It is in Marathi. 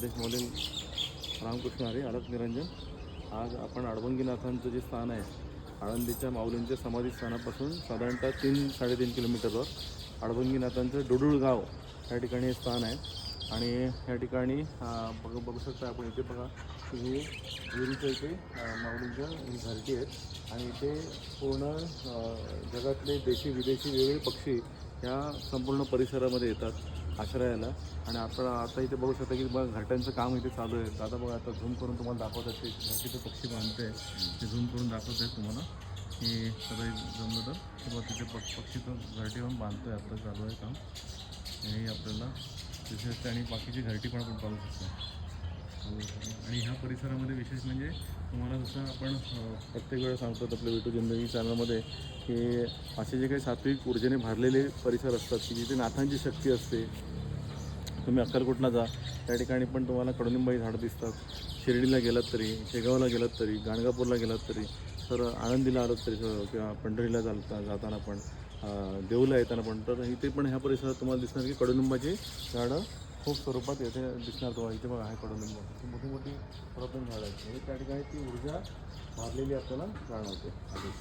देशमधील रामकृष्ण हरे अडक निरंजन. आज आपण अडभंगीनाथांचं जे स्थान आहे आळंदीच्या माऊलींच्या समाधी स्थानापासून साधारणतः तीन साडेतीन किलोमीटरवर अडभंगीनाथांचं डुडुळ गाव या ठिकाणी हे स्थान आहे. आणि या ठिकाणी बघ बघू शकता आपण इथे बघा की हे विहिरीच्या इथे माऊलींच्या ही घरटी आहेत. आणि इथे पूर्ण जगातले देशी विदेशी वेगवेगळे पक्षी या संपूर्ण परिसरामध्ये येतात. आश्रयाला आणि आपण आता इथे बघू शकता की बघा घरट्यांचं काम इथे चालू आहे. दादा बघा आता झूम करून तुम्हाला दाखवतात ते घरटीचे पक्षी बांधते ते झूम करून दाखवत आहेत तुम्हाला की सगळे जमलं तर. किंवा तिथे प पक्षी तर घरटी पण बांधतो आहे आपलं चालू आहे काम. हे आपल्याला विशेष आणि बाकीची घरटी पण आपण पाहू शकतो. आणि ह्या परिसरामध्ये विशेष म्हणजे तुम्हाला जसं आपण प्रत्येक वेळा सांगतो आपल्या विटू जिंदगी चॅनलमध्ये की असे जे काही सात्विक ऊर्जेने भरलेले परिसर असतात की जिथे नाथांची शक्ती असते. तुम्ही अक्कलकोटला जा त्या ठिकाणी पण तुम्हाला कडुनिंबाई झाडं दिसतात. शिर्डीला गेलात तरी शेगावला गेलात तरी गाणगापूरला गेलात तरी तर आनंदीला आलात तरी किंवा पंढरीला चालता जाताना पण देऊला येताना पण तर इथे पण ह्या परिसरात तुम्हाला दिसणार की कडुनिंबाची झाडं खूप स्वरूपात येथे दिसणार तुम्हाला इथे बघा आहे कडुलिंब ही मोठी मोठी प्रॉब्लेम झाडं आहेत. म्हणजे त्या ठिकाणी ती ऊर्जा मारलेली आपल्याला जाणवते आधी.